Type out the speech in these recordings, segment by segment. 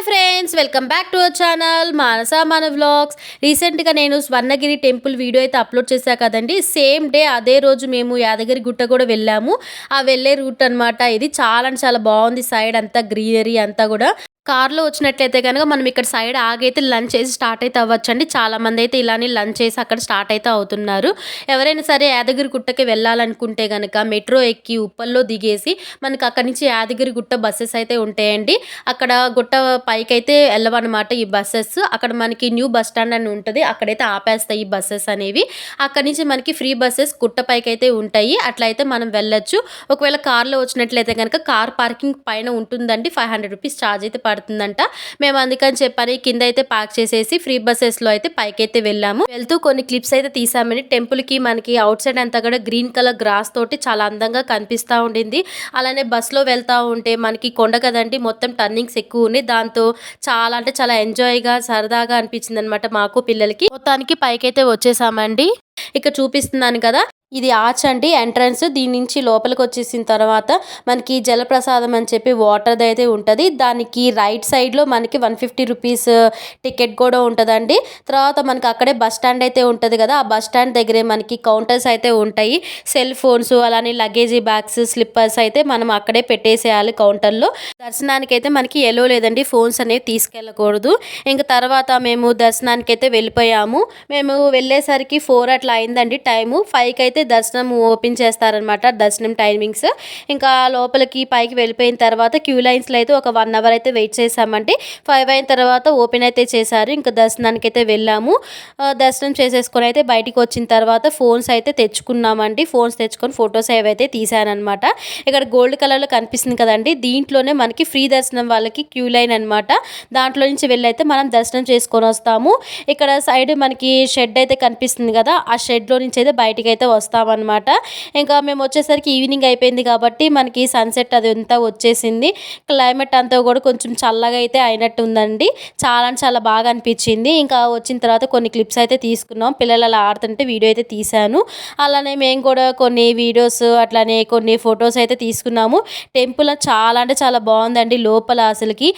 Bye, friends. Friends welcome back to our channel Manasa Mana vlogs. రీసెంట్గా నేను Swarnagiri temple video అయితే upload చేశా కదండి. సేమ్ డే అదే రోజు మేము యాదగిరి గుట్ట కూడా వెళ్ళాము. ఆ వెళ్ళే రూట్ అనమాట ఇది. చాలా అంటే చాలా బాగుంది. సైడ్ అంతా గ్రీనరీ అంతా కూడా. కార్లో వచ్చినట్లయితే కనుక మనం ఇక్కడ సైడ్ ఆగైతే లంచ్ చేసి స్టార్ట్ అయితే అవ్వచ్చండి. చాలా మంది అయితే ఇలానే లంచ్ చేసి అక్కడ స్టార్ట్ అయితే అవుతున్నారు. ఎవరైనా సరే యాదగిరి గుట్టకి వెళ్ళాలనుకుంటే కనుక మెట్రో ఎక్కి ఉప్పల్లో దిగేసి మనకి అక్కడి నుంచి యాదగిరి గుట్ట బస్సెస్ అయితే ఉంటాయండి. అక్కడ గుట్ట పైకి అయితే వెళ్ళవన్నమాట ఈ బస్సెస్ అక్కడ మనకి న్యూ బస్ స్టాండ్ అని ఉంటుంది. అక్కడైతే ఆపేస్తాయి ఈ బస్సెస్ అనేవి. అక్కడి నుంచి మనకి ఫ్రీ బస్సెస్ కుట్టపైకి అయితే ఉంటాయి. అట్లయితే మనం వెళ్ళొచ్చు. ఒకవేళ కార్లో వచ్చినట్లయితే కనుక కార్ పార్కింగ్ పైన ఉంటుందండి. ఫైవ్ హండ్రెడ్ రూపీస్ ఛార్జ్ అయితే పడుతుందంట. మేము అందుకని చెప్పని కింద అయితే పార్క్ చేసేసి ఫ్రీ బస్సెస్లో అయితే పైకి అయితే వెళ్ళాము. వెళ్తూ కొన్ని క్లిప్స్ అయితే తీసామని టెంపుల్కి మనకి అవుట్ సైడ్ అంతా కూడా గ్రీన్ కలర్ గ్రాస్ తోటి చాలా అందంగా కనిపిస్తూ ఉండింది. అలానే బస్సులో వెళ్తూ ఉంటే మనకి కొండ కదండి మొత్తం టర్నింగ్స్ ఎక్కువ ఉన్నాయి. దాంతో చాలా అంటే చాలా ఎంజాయ్గా సరదాగా అనిపించింది అనమాట మాకు పిల్లలకి. మొత్తానికి పైకైతే వచ్చేసామండి. ఇక్కడ చూపిస్తున్నాను కదా ఇది ఆర్చ్ అండి ఎంట్రన్స్ దీని నుంచి లోపలికి వచ్చేసిన తర్వాత మనకి జలప్రసాదం అని చెప్పి వాటర్ది అయితే ఉంటుంది. దానికి రైట్ సైడ్లో మనకి వన్ ఫిఫ్టీ రూపీస్ టికెట్ కూడా ఉంటుందండి. తర్వాత మనకి అక్కడే బస్ స్టాండ్ అయితే ఉంటుంది కదా ఆ బస్ స్టాండ్ దగ్గరే మనకి కౌంటర్స్ అయితే ఉంటాయి. సెల్ ఫోన్స్ అలానే లగేజీ బ్యాగ్స్ స్లిప్పర్స్ అయితే మనం అక్కడే పెట్టేసేయాలి కౌంటర్లో దర్శనానికి అయితే మనకి ఎలో లేదండి ఫోన్స్ అనేవి తీసుకెళ్ళకూడదు. ఇంకా తర్వాత మేము దర్శనానికి అయితే వెళ్ళిపోయాము. మేము వెళ్ళేసరికి ఫోర్ అట్లా అయిందండి టైము. ఫైవ్కి అయితే దర్శనం ఓపెన్ చేస్తారనమాట దర్శనం టైమింగ్స్. ఇంకా లోపలికి పైకి వెళ్ళిపోయిన తర్వాత క్యూ లైన్స్లో అయితే ఒక వన్ అవర్ అయితే వెయిట్ చేసామండి ఫైవ్ అయిన తర్వాత ఓపెన్ అయితే చేశారు ఇంకా దర్శనానికి అయితే వెళ్ళాము దర్శనం చేసేసుకొని అయితే బయటికి వచ్చిన తర్వాత ఫోన్స్ అయితే తెచ్చుకున్నామండి. ఫోన్స్ తెచ్చుకొని ఫొటోస్ ఏవైతే తీసానమాట ఇక్కడ గోల్డ్ కలర్లో కనిపిస్తుంది కదండి దీంట్లోనే మనకి ఫ్రీ దర్శనం వాళ్ళకి క్యూ లైన్ అనమాట దాంట్లో నుంచి వెళ్ళైతే మనం దర్శనం చేసుకొని వస్తాము. ఇక్కడ సైడ్ మనకి షెడ్ అయితే కనిపిస్తుంది కదా ఆ షెడ్లో నుంచి అయితే బయటికి అయితే వస్తాం వస్తామన్నమాట. ఇంకా మేము వచ్చేసరికి ఈవినింగ్ అయిపోయింది కాబట్టి మనకి సన్సెట్ అది అంతా వచ్చేసింది. క్లైమేట్ అంతా కూడా కొంచెం చల్లగా అయితే అయినట్టు ఉందండి చాలా చాలా బాగా అనిపించింది. ఇంకా వచ్చిన తర్వాత కొన్ని క్లిప్స్ అయితే తీసుకున్నాం. పిల్లలు అలా ఆడుతుంటే వీడియో అయితే తీశాను. అలానే మేము కూడా కొన్ని వీడియోస్ అట్లానే కొన్ని ఫొటోస్ అయితే తీసుకున్నాము. టెంపుల్ చాలా అంటే చాలా బాగుందండి లోపల అసలుకి.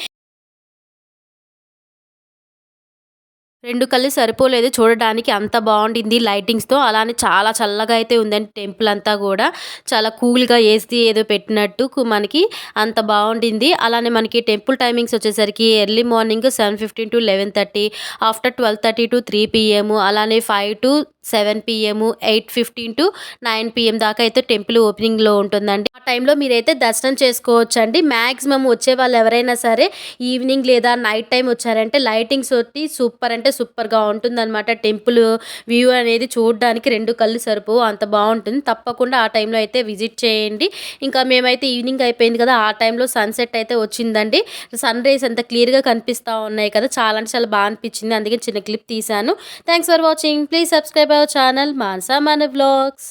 రెండు కళ్ళు సరిపోలేదు. చూడడానికి అంత బాగుండింది లైటింగ్స్తో అలానే చాలా చల్లగా అయితే ఉందండి టెంపుల్ అంతా కూడా. చాలా కూల్గా ఏసీ ఏదో పెట్టినట్టు మనకి అంత బాగుండింది. అలానే మనకి టెంపుల్ టైమింగ్స్ వచ్చేసరికి early morning seven fifteen to eleven thirty after twelve thirty to three PM అలానే five to seven PM eight fifteen to nine PM దాకా అయితే టెంపుల్ ఓపెనింగ్లో ఉంటుందండి. ఆ టైంలో మీరైతే దర్శనం చేసుకోవచ్చు అండి మ్యాక్సిమం వచ్చే వాళ్ళు ఎవరైనా సరే ఈవినింగ్ లేదా నైట్ టైం వచ్చారంటే లైటింగ్స్ వచ్చి సూపర్ అంటే సూపర్గా ఉంటుందన్నమాట. టెంపుల్ వ్యూ అనేది చూడడానికి రెండు కళ్ళు సరిపో అంత బాగుంటుంది. తప్పకుండా ఆ టైంలో అయితే విజిట్ చేయండి. ఇంకా మేమైతే ఈవినింగ్ అయిపోయింది కదా ఆ టైంలో సన్సెట్ అయితే వచ్చిందండి. సన్ రైస్ అంత క్లియర్గా కనిపిస్తూ ఉన్నాయి కదా చాలా అంటే చాలా బాగా అనిపించింది. అందుకే చిన్న క్లిప్ తీశాను. Thanks for watching. Please subscribe our channel Manasa Mana vlogs